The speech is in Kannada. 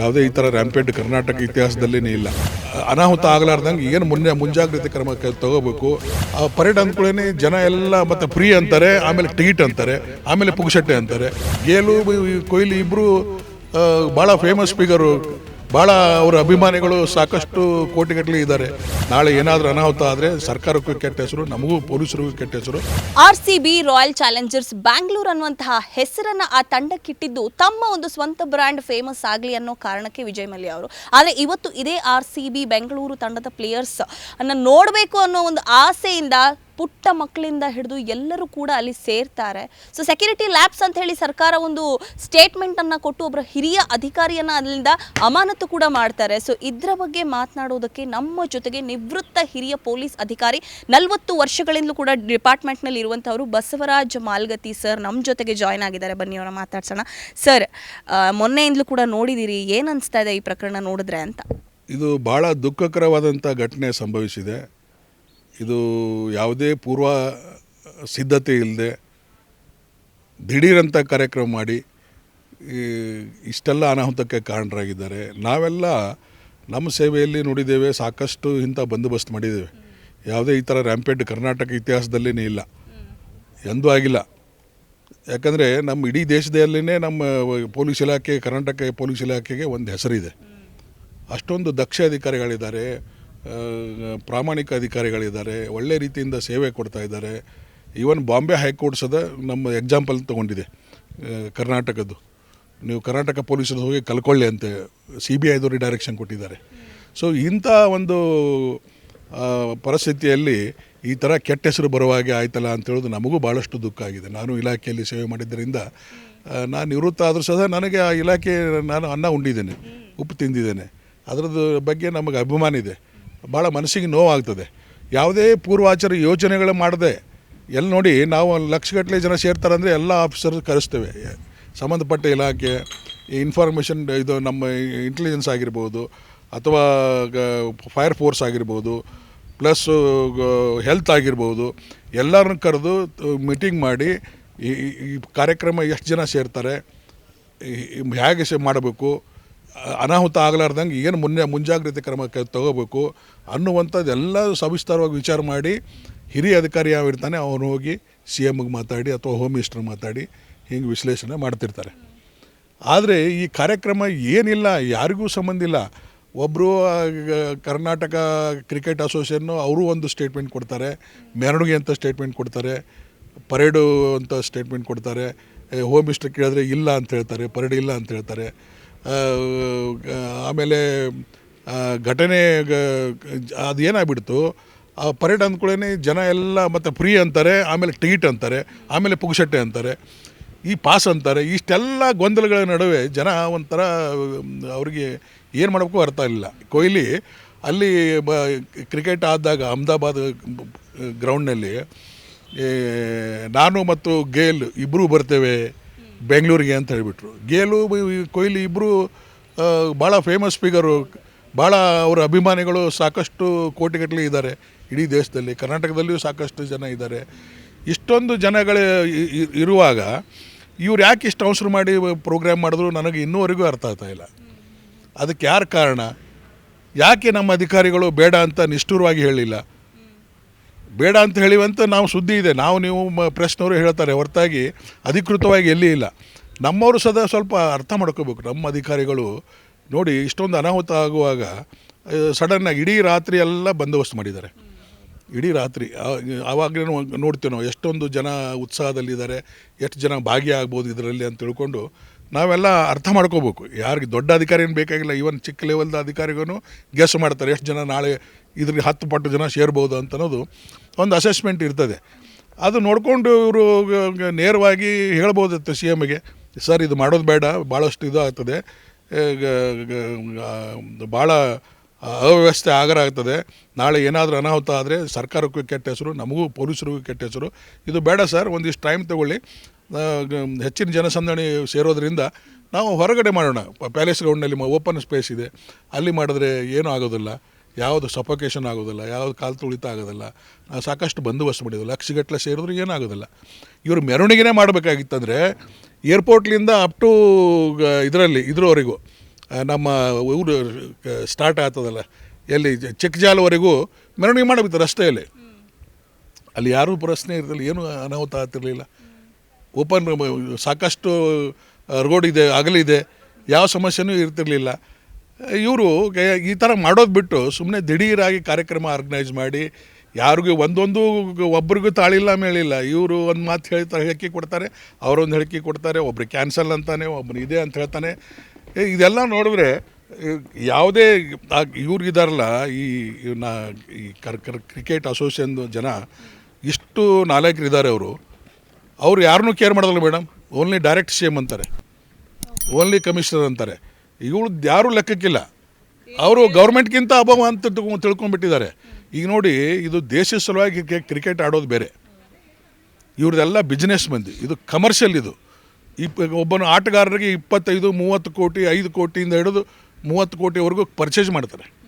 ಯಾವುದೇ ಈ ಥರ ರ್ಯಾಂಪೇಡ್ ಕರ್ನಾಟಕ ಇತಿಹಾಸದಲ್ಲಿನೇ ಇಲ್ಲ. ಅನಾಹುತ ಆಗಲಾರ್ದಂಗೆ ಏನು ಮುನ್ನೆ ಮುಂಜಾಗ್ರತೆ ಕ್ರಮ ತಗೋಬೇಕು. ಆ ಪರೇಡ್ ಅಂದ್ಕೊಳ್ಳೇ ಜನ ಎಲ್ಲ ಮತ್ತು ಫ್ರೀ ಅಂತಾರೆ, ಆಮೇಲೆ ಟಿಕೆಟ್ ಅಂತಾರೆ, ಆಮೇಲೆ ಪುಗ್ಸಟ್ಟೆ ಅಂತಾರೆ. ಗೇಲು ಕೊಹ್ಲಿ ಇಬ್ಬರು ಭಾಳ ಫೇಮಸ್ ಸ್ಪೀಕರು ಭಾಳ ಅವರ ಅಭಿಮಾನಿಗಳು ಸಾಕಷ್ಟು ಕೋಟಿಗಟ್ಟಲೆ ಇದ್ದಾರೆ. ನಾಳೆ ಏನಾದರೂ ಅನಾಹುತ ಆದರೆ ಸರ್ಕಾರಕ್ಕೂ ಕೆಟ್ಟ ಹೆಸರು, ನಮಗೂ ಪೊಲೀಸರಿಗೂ ಕೆಟ್ಟ ಹೆಸರು. R C B Royal Challengers Bangalore ಅನ್ನುವಂತಹ ಹೆಸರನ್ನ ಆ ತಂಡಕ್ಕಿಟ್ಟಿದ್ದು ತಮ್ಮ ಒಂದು ಸ್ವಂತ ಬ್ರ್ಯಾಂಡ್ ಫೇಮಸ್ ಆಗಲಿ ಅನ್ನೋ ಕಾರಣಕ್ಕೆ ವಿಜಯ್ ಮಲ್ಯ ಅವರು. ಆದರೆ ಇವತ್ತು ಇದೇ ಆರ್ ಸಿ ಬಿ ಬೆಂಗಳೂರು ತಂಡದ ಪ್ಲೇಯರ್ಸ್ ಅನ್ನ ನೋಡಬೇಕು ಅನ್ನೋ ಒಂದು ಆಸೆಯಿಂದ ಪುಟ್ಟ ಮಕ್ಕಳಿಂದ ಹಿಡಿದು ಎಲ್ಲರೂ ಕೂಡ ಅಲ್ಲಿ ಸೇರ್ತಾರೆ. ಸೊ ಸೆಕ್ಯೂರಿಟಿ ಲ್ಯಾಬ್ಸ್ ಅಂತ ಹೇಳಿ ಸರ್ಕಾರ ಒಂದು ಸ್ಟೇಟ್ಮೆಂಟ್ ಅನ್ನ ಕೊಟ್ಟು ಒಬ್ಬರ ಹಿರಿಯ ಅಧಿಕಾರಿಯನ್ನ ಅಲ್ಲಿಂದ ಅಮಾನತು ಕೂಡ ಮಾಡ್ತಾರೆ. ಸೊ ಇದರ ಬಗ್ಗೆ ಮಾತನಾಡೋದಕ್ಕೆ ನಮ್ಮ ಜೊತೆಗೆ ನಿವೃತ್ತ ಹಿರಿಯ ಪೊಲೀಸ್ ಅಧಿಕಾರಿ ನಲವತ್ತು ವರ್ಷಗಳಿಂದಲೂ ಕೂಡ ಡಿಪಾರ್ಟ್ಮೆಂಟ್ನಲ್ಲಿ ಇರುವಂಥವರು ಬಸವರಾಜ್ ಮಾಲ್ಗತಿ ಸರ್ ನಮ್ಮ ಜೊತೆಗೆ ಜಾಯ್ನ್ ಆಗಿದ್ದಾರೆ. ಬನ್ನಿ ಅವರ ಮಾತಾಡ್ಸೋಣ. ಸರ್ ಮೊನ್ನೆಯಿಂದಲೂ ಕೂಡ ನೋಡಿದ್ದೀರಿ ಏನು ಅನಿಸ್ತಾ ಇದೆ ಈ ಪ್ರಕರಣ ನೋಡಿದ್ರೆ ಅಂತ? ಇದು ಭಾಳ ದುಃಖಕರವಾದಂಥ ಘಟನೆ ಸಂಭವಿಸಿದೆ. ಇದು ಯಾವುದೇ ಪೂರ್ವ ಸಿದ್ಧತೆ ಇಲ್ಲದೆ ದಿಢೀರಂಥ ಕಾರ್ಯಕ್ರಮ ಮಾಡಿ ಇಷ್ಟೆಲ್ಲ ಅನಾಹುತಕ್ಕೆ ಕಾರಣರಾಗಿದ್ದಾರೆ. ನಾವೆಲ್ಲ ನಮ್ಮ ಸೇವೆಯಲ್ಲಿ ನೋಡಿದ್ದೇವೆ ಸಾಕಷ್ಟು ಇಂಥ ಬಂದೋಬಸ್ತ್ ಮಾಡಿದ್ದೇವೆ. ಯಾವುದೇ ಈ ಥರ ರ್ಯಾಂಪೆಡ್ ಕರ್ನಾಟಕ ಇತಿಹಾಸದಲ್ಲಿನೇ ಇಲ್ಲ. ಎಂದೂ ಆಗಿಲ್ಲ. ಯಾಕಂದರೆ ನಮ್ಮ ಇಡೀ ದೇಶದಲ್ಲಿನೇ ನಮ್ಮ ಪೊಲೀಸ್ ಇಲಾಖೆ, ಕರ್ನಾಟಕ ಪೊಲೀಸ್ ಇಲಾಖೆಗೆ ಒಂದು ಹೆಸರಿದೆ. ಅಷ್ಟೊಂದು ದಕ್ಷ ಅಧಿಕಾರಿಗಳಿದ್ದಾರೆ. ಪ್ರಾಮಾಣಿಕ ಅಧಿಕಾರಿಗಳಿದ್ದಾರೆ, ಒಳ್ಳೆ ರೀತಿಯಿಂದ ಸೇವೆ ಕೊಡ್ತಾ ಇದ್ದಾರೆ. ಈವನ್ ಬಾಂಬೆ ಹೈಕೋರ್ಟ್ ಸದ ನಮ್ಮ ಎಕ್ಸಾಂಪಲ್ ತೊಗೊಂಡಿದೆ ಕರ್ನಾಟಕದ್ದು. ನೀವು ಕರ್ನಾಟಕ ಪೊಲೀಸರು ಹೋಗಿ ಕಲ್ಕೊಳ್ಳಿ ಅಂತ ಸಿ ಬಿ ಐದವ್ರಿಗೆ ಡೈರೆಕ್ಷನ್ ಕೊಟ್ಟಿದ್ದಾರೆ. ಸೊ ಇಂಥ ಒಂದು ಪರಿಸ್ಥಿತಿಯಲ್ಲಿ ಈ ಥರ ಕೆಟ್ಟ ಹೆಸರು ಬರುವ ಹಾಗೆ ಆಯ್ತಲ್ಲ ಅಂತ ಹೇಳೋದು ನಮಗೂ ಭಾಳಷ್ಟು ದುಃಖ ಆಗಿದೆ. ನಾನು ಇಲಾಖೆಯಲ್ಲಿ ಸೇವೆ ಮಾಡಿದ್ದರಿಂದ ನಾನು ನಿವೃತ್ತ ಆದರೂ ಸಹ ನನಗೆ ಆ ಇಲಾಖೆ ನಾನು ಅನ್ನ ಉಂಡಿದ್ದೇನೆ, ಉಪ್ಪು ತಿಂದಿದ್ದೇನೆ. ಅದರದ್ದು ಬಗ್ಗೆ ನಮಗೆ ಅಭಿಮಾನ ಇದೆ. ಭಾಳ ಮನಸ್ಸಿಗೆ ನೋವಾಗ್ತದೆ. ಯಾವುದೇ ಪೂರ್ವಾಚಾರ ಯೋಚನೆಗಳು ಮಾಡದೆ ಎಲ್ಲಿ ನೋಡಿ ನಾವು ಲಕ್ಷಗಟ್ಟಲೆ ಜನ ಸೇರ್ತಾರೆ ಅಂದರೆ ಎಲ್ಲ ಆಫೀಸರ್ ಕರೆಸ್ತೇವೆ. ಸಂಬಂಧಪಟ್ಟ ಇಲಾಖೆ, ಇನ್ಫಾರ್ಮೇಷನ್ ಇದು ನಮ್ಮ ಇಂಟೆಲಿಜೆನ್ಸ್ ಆಗಿರ್ಬೋದು, ಅಥವಾ ಫೈರ್ ಫೋರ್ಸ್ ಆಗಿರ್ಬೋದು, ಪ್ಲಸ್ ಹೆಲ್ತ್ ಆಗಿರ್ಬೋದು, ಎಲ್ಲರನ್ನು ಕರೆದು ಮೀಟಿಂಗ್ ಮಾಡಿ ಈ ಕಾರ್ಯಕ್ರಮ ಎಷ್ಟು ಜನ ಸೇರ್ತಾರೆ ಹೇಗೆ ಮಾಡಬೇಕು ಅನಾಹುತ ಆಗಲಾರ್ದಂಗೆ ಏನು ಮುನ್ನೆ ಮುಂಜಾಗ್ರತೆ ಕ್ರಮ ತಗೋಬೇಕು ಅನ್ನುವಂಥದ್ದು ಎಲ್ಲ ಸವಿಸ್ತಾರವಾಗಿ ವಿಚಾರ ಮಾಡಿ ಹಿರಿಯ ಅಧಿಕಾರಿ ಯಾವ ಇರ್ತಾನೆ ಅವನು ಹೋಗಿ ಸಿ ಎಮ್ಗೆ ಮಾತಾಡಿ ಅಥವಾ ಹೋಮ್ ಮಿನಿಸ್ಟರ್ ಮಾತಾಡಿ ಹಿಂಗೆ ವಿಶ್ಲೇಷಣೆ ಮಾಡ್ತಿರ್ತಾರೆ. ಆದರೆ ಈ ಕಾರ್ಯಕ್ರಮ ಏನಿಲ್ಲ, ಯಾರಿಗೂ ಸಂಬಂಧ ಇಲ್ಲ. ಒಬ್ಬರು ಕರ್ನಾಟಕ ಕ್ರಿಕೆಟ್ ಅಸೋಸಿಯೇಷನ್ನು ಅವರು ಒಂದು ಸ್ಟೇಟ್ಮೆಂಟ್ ಕೊಡ್ತಾರೆ, ಮೆರವಣಿಗೆ ಅಂತ ಸ್ಟೇಟ್ಮೆಂಟ್ ಕೊಡ್ತಾರೆ, ಪರೇಡು ಅಂತ ಸ್ಟೇಟ್ಮೆಂಟ್ ಕೊಡ್ತಾರೆ ಹೋಮ್ ಮಿನಿಸ್ಟರ್ ಕೇಳಿದ್ರೆ ಇಲ್ಲ ಅಂತ ಹೇಳ್ತಾರೆ, ಪರೇಡ್ ಇಲ್ಲ ಅಂತ ಹೇಳ್ತಾರೆ. ಆಮೇಲೆ ಘಟನೆ ಅದು ಏನಾಗ್ಬಿಡ್ತು? ಆ ಪರೇಡ್ ಅಂದ್ಕೊಳ್ಳೇ ಜನ ಎಲ್ಲ ಮತ್ತು ಫ್ರೀ ಅಂತಾರೆ, ಆಮೇಲೆ ಟಿಕೆಟ್ ಅಂತಾರೆ, ಆಮೇಲೆ ಪುಗ್ಸಟ್ಟೆ ಅಂತಾರೆ, ಈ ಪಾಸ್ ಅಂತಾರೆ, ಇಷ್ಟೆಲ್ಲ ಗೊಂದಲಗಳ ನಡುವೆ ಜನ ಒಂಥರ, ಅವ್ರಿಗೆ ಏನು ಮಾಡಬೇಕು ಅರ್ಥ ಇಲ್ಲ ಕೊಹ್ಲಿ ಅಲ್ಲಿ ಬ, ಕ್ರಿಕೆಟ್ ಆದಾಗ ಅಹಮದಾಬಾದ್ ಗ್ರೌಂಡ್ನಲ್ಲಿ ನಾನು ಮತ್ತು ಗೇಲ್ ಇಬ್ಬರೂ ಬರ್ತೇವೆ ಬೆಂಗಳೂರಿಗೆ ಅಂತ ಹೇಳಿಬಿಟ್ರು. ಗೇಲು ಕೊಹ್ಲಿ ಇಬ್ಬರು ಭಾಳ ಫೇಮಸ್ ಫಿಗರು ಭಾಳ ಅವರ ಅಭಿಮಾನಿಗಳು ಸಾಕಷ್ಟು ಕೋಟಿಗಟ್ಟಲೆ ಇದ್ದಾರೆ. ಇಡೀ ದೇಶದಲ್ಲಿ, ಕರ್ನಾಟಕದಲ್ಲಿಯೂ ಸಾಕಷ್ಟು ಜನ ಇದ್ದಾರೆ. ಇಷ್ಟೊಂದು ಜನಗಳು ಇರುವಾಗ ಇವ್ರು ಯಾಕೆ ಇಷ್ಟು ಅವಸರ ಮಾಡಿ ಪ್ರೋಗ್ರಾಮ್ ಮಾಡಿದ್ರು ನನಗೆ ಇನ್ನೂವರೆಗೂ ಅರ್ಥ ಆಗ್ತಾ ಇಲ್ಲ. ಅದಕ್ಕೆ ಯಾರು ಕಾರಣ? ಯಾಕೆ ನಮ್ಮ ಅಧಿಕಾರಿಗಳು ಬೇಡ ಅಂತ ನಿಷ್ಠುರವಾಗಿ ಹೇಳಿಲ್ಲ? ಬೇಡ ಅಂತ ಹೇಳಿವಂತ ನಾವು ಸುದ್ದಿ ಇದೆ. ನಾವು ನೀವು ಮ- ಪ್ರೆಸ್ನವರು ಹೇಳ್ತಾರೆ, ಹೊರತಾಗಿ ಅಧಿಕೃತವಾಗಿ ಎಲ್ಲಿ ಇಲ್ಲ. ನಮ್ಮವರು ಸದಾ ಸ್ವಲ್ಪ ಅರ್ಥ ಮಾಡ್ಕೋಬೇಕು. ನಮ್ಮ ಅಧಿಕಾರಿಗಳು ನೋಡಿ ಇಷ್ಟೊಂದು ಅನಾಹುತ ಆಗುವಾಗ ಸಡನ್ನಾಗಿ ಇಡೀ ರಾತ್ರಿ ಎಲ್ಲ ಬಂದೋಬಸ್ತ್ ಮಾಡಿದ್ದಾರೆ. ಇಡೀ ರಾತ್ರಿ ಆವಾಗಲೇ ನೋಡ್ತೀವಿ ನಾವು. ಎಷ್ಟೊಂದು ಜನ ಉತ್ಸಾಹದಲ್ಲಿದ್ದಾರೆ, ಎಷ್ಟು ಜನ ಭಾಗಿಯಾಗ್ಬೋದು ಇದರಲ್ಲಿ ಅಂತ ತಿಳ್ಕೊಂಡು ನಾವೆಲ್ಲ ಅರ್ಥ ಮಾಡ್ಕೋಬೇಕು. ಯಾರಿಗೆ ದೊಡ್ಡ ಅಧಿಕಾರಿ ಏನು ಬೇಕಾಗಿಲ್ಲ ಈವನ್ ಚಿಕ್ಕ ಲೆವೆಲ್ದ ಅಧಿಕಾರಿಗೂ ಗೆಸ್ ಮಾಡ್ತಾರೆ, ಎಷ್ಟು ಜನ ನಾಳೆ ಇದ್ರಿಗೆ ಹತ್ತು ಪಟ್ಟು ಜನ ಸೇರ್ಬೋದು ಅಂತ ಅನ್ನೋದು ಒಂದು ಅಸೆಸ್ಮೆಂಟ್ ಇರ್ತದೆ. ಅದು ನೋಡಿಕೊಂಡು ಇವರು ನೇರವಾಗಿ ಹೇಳ್ಬೋದಿತ್ತು ಸಿ ಎಮ್ಗೆ ಸರ್, ಇದು ಮಾಡೋದು ಬೇಡ ಭಾಳಷ್ಟು ಇದು ಆಗ್ತದೆ ಭಾಳ ಅವ್ಯವಸ್ಥೆ ಆಗರ ಆಗ್ತದೆ, ನಾಳೆ ಏನಾದರೂ ಅನಾಹುತ ಆದರೆ ಸರ್ಕಾರಕ್ಕೂ ಕೆಟ್ಟ ಹೆಸರು, ನಮಗೂ ಪೊಲೀಸರಿಗೂ ಕೆಟ್ಟ ಹೆಸರು, ಇದು ಬೇಡ ಸರ್, ಒಂದಿಷ್ಟು ಟೈಮ್ ತಗೊಳ್ಳಿ ಹೆಚ್ಚಿನ ಜನಸಂದಣಿ ಸೇರೋದ್ರಿಂದ ನಾವು ಹೊರಗಡೆ ಮಾಡೋಣ. ಪ್ಯಾಲೇಸ್ ಗ್ರೌಂಡ್ನಲ್ಲಿ ಓಪನ್ ಸ್ಪೇಸ್ ಇದೆ. ಅಲ್ಲಿ ಮಾಡಿದ್ರೆ ಏನೂ ಆಗೋದಿಲ್ಲ. ಯಾವುದು ಸಫೋಕೇಶನ್ ಆಗೋದಿಲ್ಲ. ಯಾವುದು ಕಾಲು ತುಳಿತ ಆಗೋದಿಲ್ಲ. ನಾವು ಸಾಕಷ್ಟು ಬಂದೋಬಸ್ತ್ ಮಾಡಿದ್ವಿ. ಲಕ್ಷಗಟ್ಟಲೆ ಸೇರಿದ್ರು ಏನಾಗೋದಿಲ್ಲ ಇವರು ಮೆರವಣಿಗೆನೇ ಮಾಡಬೇಕಾಗಿತ್ತಂದರೆ ಏರ್ಪೋರ್ಟ್ಲಿಂದ ಅಪ್ ಟು ಇದರಲ್ಲಿ, ಇದ್ರವರೆಗೂ ನಮ್ಮ ಊರು ಸ್ಟಾರ್ಟ್ ಆಗ್ತದಲ್ಲ. ಎಲ್ಲಿ ಚಿಕ್ಕಜಾಲವರೆಗೂ ಮೆರವಣಿಗೆ ಮಾಡಬೇಕು ರಸ್ತೆಯಲ್ಲಿ. ಅಲ್ಲಿ ಯಾರೂ ಪ್ರಶ್ನೆ ಇರಲಿಲ್ಲ. ಏನೂ ಅನಾಹುತ ಆಗ್ತಿರಲಿಲ್ಲ. ಓಪನ್ ಸಾಕಷ್ಟು ರೋಡ್ ಇದೆ ಅಗಲಿದೆ ಯಾವ ಸಮಸ್ಯೆನೂ ಇರ್ತಿರಲಿಲ್ಲ. ಇವರು ಈ ಥರ ಮಾಡೋದು ಬಿಟ್ಟು ಸುಮ್ಮನೆ ದಿಢೀರಾಗಿ ಕಾರ್ಯಕ್ರಮ ಆರ್ಗನೈಸ್ ಮಾಡಿ, ಯಾರಿಗೂ ಒಂದೊಂದು ಒಬ್ರಿಗೂ ತಾಳಿಲ್ಲ ಮೇಳಿಲ್ಲ ಇವರು ಒಂದು ಮಾತು ಹೇಳ್ತಾರೆ ಹೇಳಿಕೆ ಕೊಡ್ತಾರೆ, ಅವರೊಂದು ಹೇಳಿಕೆ ಕೊಡ್ತಾರೆ, ಒಬ್ರು ಕ್ಯಾನ್ಸಲ್ ಅಂತಾನೆ, ಒಬ್ರು ಇದೆ ಅಂತ ಹೇಳ್ತಾನೆ. ಇದೆಲ್ಲ ನೋಡಿದ್ರೆ ಯಾವುದೇ ಇವ್ರಿಗಿದಾರಲ್ಲ ಈ ನಾ, ಈ ಕರ್ ಕರ್ ಕ್ರಿಕೆಟ್ ಅಸೋಸಿಯೇಷನ್ ಜನ, ಇಷ್ಟು ನಾಲ್ಕರಿದ್ದಾರೆ ಅವರು. ಅವ್ರು ಯಾರನ್ನೂ ಕೇರ್ ಮಾಡೋದಲ್ಲ madam. Only direct C M ಅಂತಾರೆ. ಓನ್ಲಿ ಕಮಿಷನರ್ ಅಂತಾರೆ. ಇವಳು ಯಾರೂ ಲೆಕ್ಕಕ್ಕಿಲ್ಲ. ಅವರು ಗೌರ್ಮೆಂಟ್ಗಿಂತ ಅಭಾವ ಅಂತ ತಿಳ್ಕೊ- ತಿಳ್ಕೊಂಡ್ಬಿಟ್ಟಿದ್ದಾರೆ. ಈಗ ನೋಡಿ, ಇದು ದೇಶದ ಸಲುವಾಗಿ ಕ್ರಿ- ಕ್ರಿಕೆಟ್ ಆಡೋದು ಬೇರೆ. ಇವ್ರದ್ದೆಲ್ಲ ಬಿಸ್ನೆಸ್ ಮಂದಿ. ಇದು ಕಮರ್ಷಿಯಲ್ ಇದು. ಇಪ್ಪ, ಒಬ್ಬನ ಆಟಗಾರರಿಗೆ ಇಪ್ಪತ್ತೈದು, ಮೂವತ್ತು ಕೋಟಿ, ಐದು ಕೋಟಿಯಿಂದ ಹಿಡಿದು ಮೂವತ್ತು ಕೋಟಿವರೆಗೂ ಪರ್ಚೇಸ್ ಮಾಡ್ತಾರೆ.